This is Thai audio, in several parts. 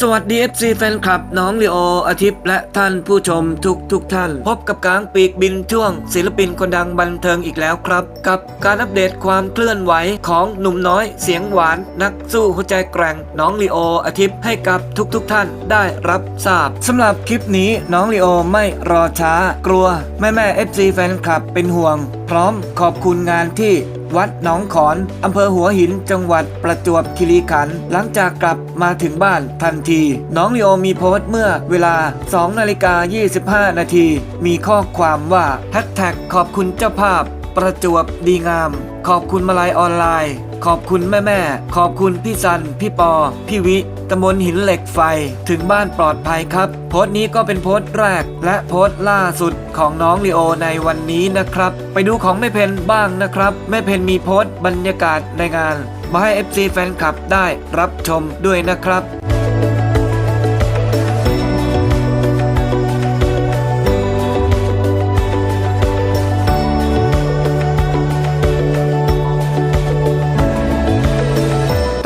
สวัสดี FC แฟนคลับน้องลีโออาทิตย์และท่านผู้ชมทุกทุกท่าน พบกับกลางปีกบินช่วง ศิลปินคนดังบันเทิงอีกแล้วครับ กับการอัปเดตความเคลื่อนไหวของหนุ่มน้อยเสียงหวาน นักสู้หัวใจแกร่งน้องลีโออาทิตย์ให้กับทุกทุกท่านได้รับทราบสำหรับคลิปนี้น้องลีโอไม่รอช้ากลัวแม่แม่ FC แฟนคลับเป็นห่วงพร้อมขอบคุณงานที่วัดหนองขอนอำเภอหัวหินจังหวัดประจวบคีรีขันธ์หลังจากกลับมาถึงบ้านทันที น้องลีโอมีโพสต์เมื่อเวลา2นาฬิกา25 นาที มีข้อความว่าแฮชแท็กขอบคุณเจ้าภาพ ประจวบดีงาม ขอบคุณมาลายออนไลน์ ขอบคุณแม่แม่ขอบคุณพี่ซัน พี่ปอ พี่วิตำบลหินเหล็กไฟถึงบ้านปลอดภัยครับ โพสต์นี้ก็เป็นโพสต์แรก และโพสต์ล่าสุดของน้องลีโอในวันนี้นะครับ ไปดูของแม่เพนบ้างนะครับแม่เพนมีโพสต์บรรยากาศในงาน มาให้ FC แฟนคลับได้รับชมด้วยนะครับ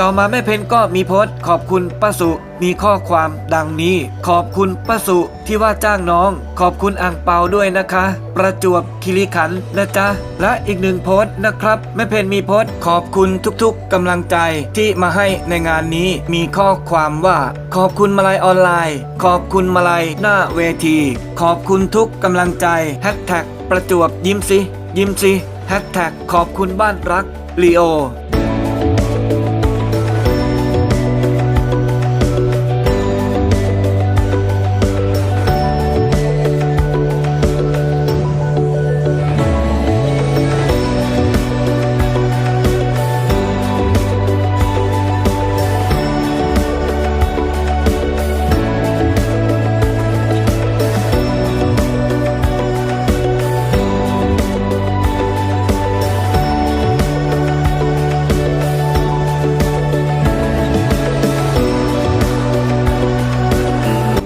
ต่อมาแม่เพนก็มีโพสต์ ขอบคุณป้าสุมีข้อความดังนี้ ขอบคุณป้าสุที่ว่าจ้างน้อง ขอบคุณอ่างเปาด้วยนะคะ ประจวบคีรีขันนะจ๊ะ และอีกหนึ่งโพสต์นะครับแม่เพนมีโพสต์ ขอบคุณทุกๆกำลังใจที่มาให้ในงานนี้มีข้อความว่า ขอบคุณมาลัยออนไลน์ ขอบคุณมาลัยหน้าเวที ขอบคุณทุกกำลังใจแฮชแท็กประจวบยิ้มสิยิ้มสิแฮชแท็กขอบคุณบ้านรักลีโอ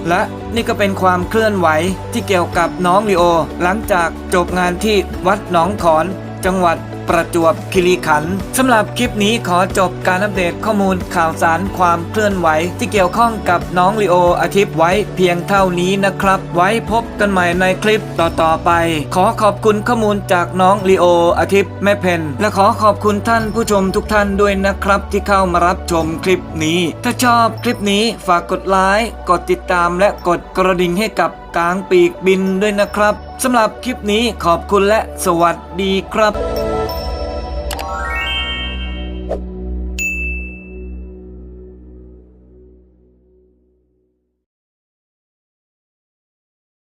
และนี่ก็เป็นความเคลื่อนไหวที่เกี่ยวกับน้องลีโอ หลังจากจบงานที่วัดหนองขอน จังหวัด ประจวบคีรีขันธ์สำหรับคลิปนี้ขอจบการอัปเดตข้อมูลข่าวสารความเคลื่อนไหว ที่เกี่ยวข้องกับน้องลีโออาทิตย์ไว้เพียงเท่านี้นะครับ ไว้พบกันใหม่ในคลิปต่อๆไป ขอขอบคุณข้อมูลจากน้องลีโออาทิตย์แม่เพนและขอขอบคุณท่านผู้ชมทุกท่านด้วยนะครับ ที่เข้ามารับชมคลิปนี้ ถ้าชอบคลิปนี้ฝากกดไลค์กดติดตามและกดกระดิ่งให้กับกลางปีกบินด้วยนะครับสำหรับคลิปนี้ขอบคุณและสวัสดีครับ